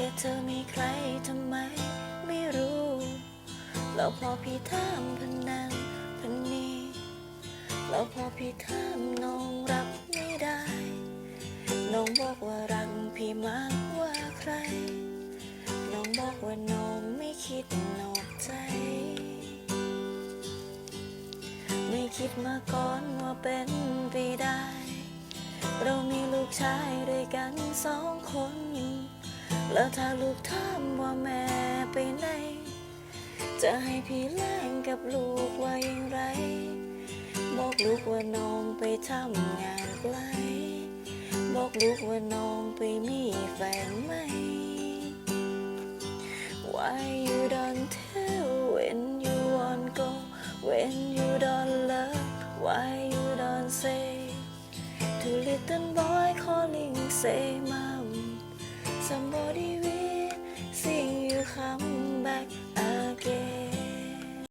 แค่เธอมีใครทำไมไม่รู้แล้วพอพี่ถามพันนั้นพันนี้แล้วพอพี่ถามน้องรับไม่ได้ น้องบอกว่ารักพี่มากกว่าใคร น้องบอกว่าน้องไม่คิดนอกใจ ไม่คิดมาก่อนว่าเป็นไปได้ เรามีลูกชายด้วยกันสองคน แล้วถ้าลูกถามว่าแม่ไปไหน จะให้พี่แล้งกับลูกว่าอย่างไร บอกลูกว่าน้องไปทำงานไกล บอกลูกว่าน้องไปมีแฟนไหม Why you don't tell when you want go when you don't love Why you don't say to little boy calling say my